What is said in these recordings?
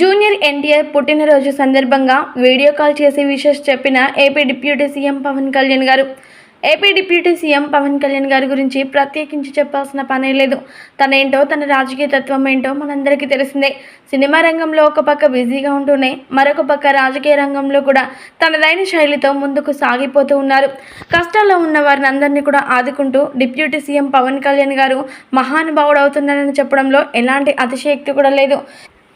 Junior NTR పుట్టినరోజు సందర్భంగా video call చేసి విషెస్ చెప్పిన AP deputy CM Pawan Kalyan గారు. AP deputy CM Pawan Kalyan గారి గురించి ప్రత్యేకించి చెప్పాల్సిన పనే లేదు. తనేంటో తన రాజకీయ తత్వం ఏంటో మనందరికీ తెలిసిందే. సినిమా రంగంలో ఒక పక్క బిజీగా ఉంటూనే మరొక పక్క రాజకీయ రంగంలో కూడా తనదైన శైలితో ముందుకు సాగిపోతూ ఉన్నారు. కష్టాల్లో ఉన్న వారిని అందరినీ కూడా ఆదుకుంటూ డిప్యూటీ సీఎం పవన్ కళ్యాణ్ గారు మహానుభావుడు అవుతున్నారని చెప్పడంలో ఎలాంటి అతిశయక్తి కూడా లేదు.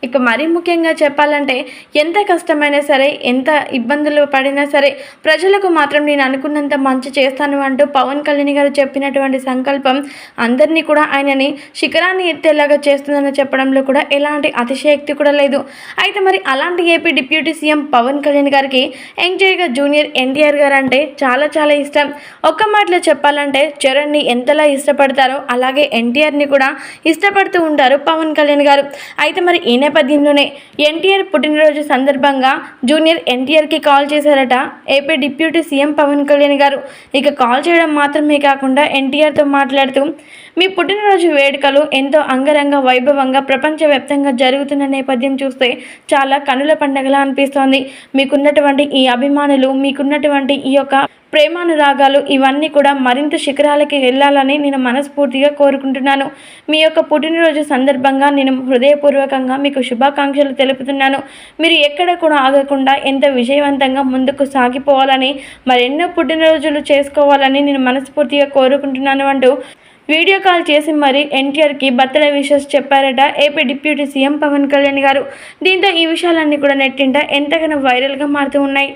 ఇక మరీ ముఖ్యంగా చెప్పాలంటే ఎంత కష్టమైనా సరే ఎంత ఇబ్బందులు పడినా సరే ప్రజలకు మాత్రం నేను అనుకున్నంత మంచి చేస్తాను అంటూ పవన్ కళ్యాణ్ గారు చెప్పినటువంటి సంకల్పం అందరినీ కూడా ఆయనని శిఖరాన్ని ఎత్తేలాగా చేస్తుందని చెప్పడంలో కూడా ఎలాంటి అతిశయక్తి కూడా లేదు. అయితే మరి అలాంటి AP deputy CM Pawan Kalyan గారికి ఎంజాయ్గా జూనియర్ ఎన్టీఆర్ గారు అంటే చాలా చాలా ఇష్టం. ఒక్క మాటలో చెప్పాలంటే చరణ్ని ఎంతలా ఇష్టపడతారో అలాగే ఎన్టీఆర్ని కూడా ఇష్టపడుతూ ఉంటారు పవన్ కళ్యాణ్ గారు. అయితే మరి ఈయన నేపథ్యంలోనే ఎన్టీఆర్ పుట్టినరోజు సందర్భంగా జూనియర్ ఎన్టీఆర్కి కాల్ చేశారట AP deputy CM Pawan Kalyan గారు. ఇక కాల్ చేయడం మాత్రమే కాకుండా ఎన్టీఆర్తో మాట్లాడుతూ మీ పుట్టినరోజు వేడుకలు ఎంతో అంగరంగ వైభవంగా ప్రపంచవ్యాప్తంగా జరుగుతున్న నేపథ్యం చూస్తే చాలా కనుల పండగలా అనిపిస్తోంది. మీకున్నటువంటి ఈ అభిమానులు మీకున్నటువంటి ఈ యొక్క ప్రేమానురాగాలు ఇవన్నీ కూడా మరింత శిఖరాలకి వెళ్ళాలని నేను మనస్ఫూర్తిగా కోరుకుంటున్నాను. మీ యొక్క పుట్టినరోజు సందర్భంగా నేను హృదయపూర్వకంగా మీకు శుభాకాంక్షలు తెలుపుతున్నాను. మీరు ఎక్కడ కూడా ఆగకుండా ఎంత విజయవంతంగా ముందుకు సాగిపోవాలని మరెన్నో పుట్టినరోజులు చేసుకోవాలని నేను మనస్ఫూర్తిగా కోరుకుంటున్నాను అంటూ వీడియో కాల్ చేసి మరి ఎన్టీఆర్కి బర్త్డే విషెస్ చెప్పారట AP deputy CM Pawan Kalyan గారు. దీంతో ఈ విషయాలన్నీ కూడా నెట్టింట ఎంతగానో వైరల్గా మారుతూ ఉన్నాయి.